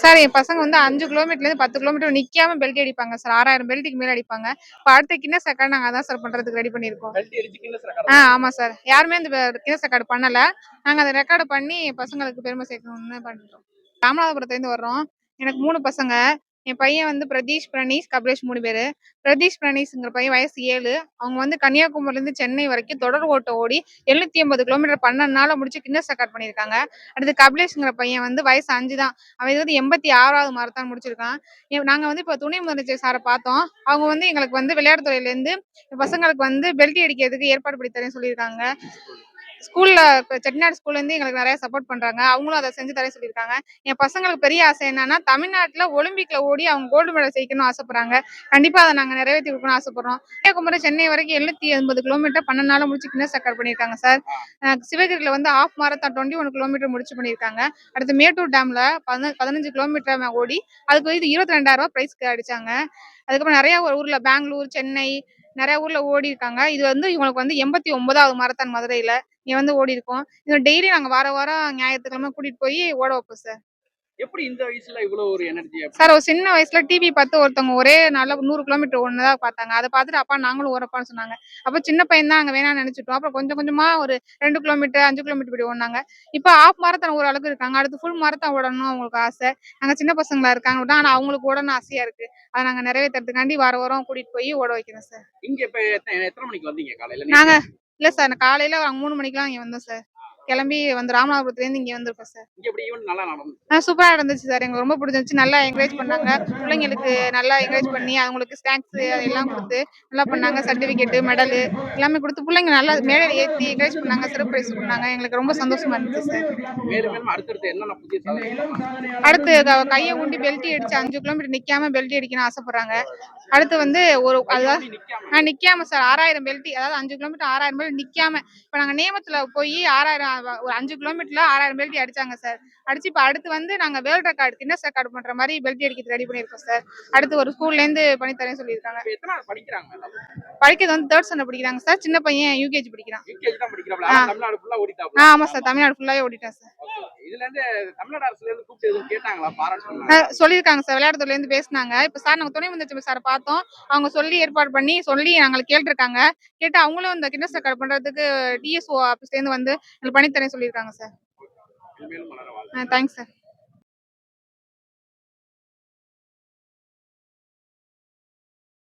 Sir என் பசங்க வந்து அஞ்சு கிலோமீட்டர்லேருந்து பத்து கிலோமீட்டர் நிக்காம பெல்ட் அடிப்பாங்க சார். ஆறாயிரம் பெல்ட்டுக்கு மேல அடிப்பாங்க. இப்போ அடுத்த கின்னஸ் ரெக்கார்ட் நாங்கள் அதான் சார் பண்றதுக்கு ரெடி பண்ணியிருக்கோம். ஆ ஆமா சார். யாருமே அந்த கின்னஸ் ரெக்கார்டு பண்ணல. நாங்க அதை ரெக்கார்டு பண்ணி பசங்களுக்கு பெருமை சேர்க்கணும்னு பண்றோம். ராமநாதபுரத்துலேருந்து வர்றோம். எனக்கு மூணு பசங்க. என் பையன் வந்து பிரதீஷ் பிரணீஷ் கபிலேஷ் மூணு பேர். பிரதீஷ் பிரணீஷ்ங்கிற பையன் வயசு ஏழு. அவங்க வந்து கன்னியாகுமரிலேருந்து சென்னை வரைக்கும் தொடர் ஓட்டம் ஓடி எழுநூத்தி ஐம்பது கிலோமீட்டர் பன்னெண்டு முடிச்சு கின்னஸ் ரெக்கார்ட் பண்ணியிருக்காங்க. அடுத்து கபிலேஷ்ங்கிற பையன் வந்து வயசு அஞ்சு தான் அவன் இது வந்து எண்பத்தி ஆறாவது மாரத்தான் முடிச்சிருக்கான். நாங்கள் நாங்க வந்து இப்போ துணை முதலமைச்சர் சாரை பார்த்தோம். அவங்க வந்து எங்களுக்கு வந்து விளையாட்டுத்துறையிலேருந்து பசங்களுக்கு வந்து பெல்ட் அடிக்கிறதுக்கு ஏற்பாடு பண்ணி தரேன்னு சொல்லியிருக்காங்க. ஸ்கூல்ல செட்டிநாடு ஸ்கூல்ல இருந்து எங்களுக்கு நிறைய சப்போர்ட் பண்றாங்க. அவங்களும் அதை செஞ்சு தரேன் சொல்லியிருக்காங்க. என் பசங்களுக்கு பெரிய ஆசை என்னன்னா தமிழ்நாட்டுல ஒலிம்பிக்ல ஓடி அவங்க கோல்டு மெடல் ஜெயிக்கணும்னு ஆசைப்படுறாங்க. கண்டிப்பா அதை நாங்க நிறைவேற்றி கொடுக்கணும்னு ஆசைப்படுறோம். கன்னியாகுமரி சென்னை வரைக்கும் எழுநூத்தி எண்பது கிலோமீட்டர் பன்னெண்டு நாள் முடிச்சு கின்னஸ் ரெக்கார்ட் பண்ணியிருக்காங்க சார். சிவகிரியில வந்து half marathon twenty one kilometre முடிச்சு பண்ணியிருக்காங்க. அடுத்து மேட்டூர் டேம்ல பதின பதினஞ்சு கிலோமீட்டர் ஓடி அதுக்கு வந்து இருபத்தி ரெண்டாயிரம் ரூபாய் ப்ரைஸ்க்கு அடிச்சாங்க. அதுக்கப்புறம் நிறைய ஊர்ல பெங்களூர் சென்னை நிறைய ஊர்ல ஓடி இருக்காங்க இது வந்து இவங்களுக்கு வந்து எண்பத்தி ஒன்பதாவது மாரத்தான் மதுரையில. இங்க வந்து ஓடி இருக்கோம் இது டெய்லி நாங்க வார வாரம் ஞாயிற்றுக்கிழமை கூட்டிட்டு போய் ஓட வைப்போம் சார் எப்படி இந்த வயசுல இவ்வளவு ஒரு எனர்ஜி சார் ஒரு சின்ன வயசுல டிவி பார்த்து ஒருத்தவங்க ஒரே நாள்ல நூறு கிலோமீட்டர் ஒண்ணுதா பார்த்தாங்க. அதை பார்த்துட்டு அப்பா நாங்களும் ஓரப்பான்னு சொன்னாங்க. அப்ப சின்ன பையன் தான் அங்க வேணாம்னு நினைச்சிட்டோம். அப்புறம் கொஞ்சம் கொஞ்சமா ஒரு ரெண்டு கிலோமீட்டர் அஞ்சு கிலோமீட்டர் இப்படி ஓடினாங்க. இப்போ ஆஃப் மாரத்தான் ஒரு அளவுக்கு இருக்காங்க. அடுத்து ஃபுல் மாரத்தான் ஓடணும் அவங்களுக்கு ஆசை. நாங்க சின்ன பசங்களா இருக்காங்க. ஆனா அவங்களுக்கு ஓடணும் ஆசையா இருக்கு. அதை நாங்க நிறைவேற்றுறதுக்காண்டி வார வாரம் கூட்டிட்டு போய் ஓட வைக்கிறோம் சார் இங்க இப்ப எத்தனை மணிக்கு வந்தீங்க காலையில? நாங்க இல்ல சார் நான் காலையில மூணு மணிக்கெல்லாம் இங்க வந்தோம் சார். கிளம்பி வந்து ராமநாதபுரத்துல இருந்து இங்க வந்திருக்கோம் சார். ஆ சூப்பரா இருந்துச்சு சார். எங்களுக்கு ரொம்ப பிடிச்சிருந்துச்சு. நல்லா என்கரேஜ் பண்ணாங்க. பிள்ளைங்களுக்கு நல்லா என்கரேஜ் பண்ணி அவங்களுக்கு ஸ்நாக்ஸ் அதெல்லாம் கொடுத்து நல்லா பண்ணாங்க. சர்டிபிகேட் மெடல் எல்லாமே கொடுத்து பிள்ளைங்க நல்லா மேடையில் ஏற்றி என்கரேஜ் பண்ணாங்க. சிறப்பு பிரைஸ் பண்ணாங்க எங்களுக்கு ரொம்ப சந்தோஷமா இருந்துச்சு சார்? அடுத்து க- கையை ஊண்டி பெல்ட் அடிச்சு அஞ்சு கிலோமீட்டர் நிக்காம பெல்ட் அடிக்கணும்னு ஆசைப்படுறாங்க. அடுத்து வந்து ஒரு அதாவது ஆ நிக்காம சார். ஆறாயிரம் பெல்ட் அதாவது அஞ்சு கிலோமீட்டர் ஆறாயிரம் பெல்ட் நிக்காம. இப்ப நாங்க நேமத்துல போய் ஆறாயிரம் ஒரு அஞ்சு கிலோமீட்டர்ல ஆறாயிரம் பெல்ட் அடிச்சாங்க சார் அடிச்சு இப்ப அடுத்து வந்து நாங்க வேர்ல்ட் ரெக்கார்டு கின்னஸ் ரெக்கார்டு பண்ற மாதிரி பெல்ட் அடிக்கிறது ரெடி பண்ணிருக்கோம் சார் அடுத்து ஒரு ஸ்கூல்ல இருந்து பண்ணி தரேன்னு சொல்லியிருக்காங்க படிக்கிறாங்க படிக்கிறது வந்து தேர்ட் ஸ்டாண்டர்ட் படிக்கிறாங்க சார் சின்ன பையன் யூகேஜி படிக்கிறான். ஆ. ஆமா சார் தமிழ்நாடு ஃபுல்லாவே ஓடிட்டேன் சார் சொல்லியிருக்காங்க சார். விளையாட்டுத்துறையில இருந்து பேசினாங்க. இப்ப சார் நாங்க துணை முதலமைச்சர் சார் பார்த்தோம். அவங்க சொல்லி ஏற்பாடு பண்ணி சொல்லி நாங்களுக்கு கேட்டிருக்காங்க. கேட்டு அவங்களும் இந்த கின்னஸ் ரெக்கார்ட் பண்றதுக்கு டிஎஸ்ஓ ஆஃபீஸ்ல இருந்து வந்து பண்ணி தரேன் சொல்லியிருக்காங்க சார். Thanks sir.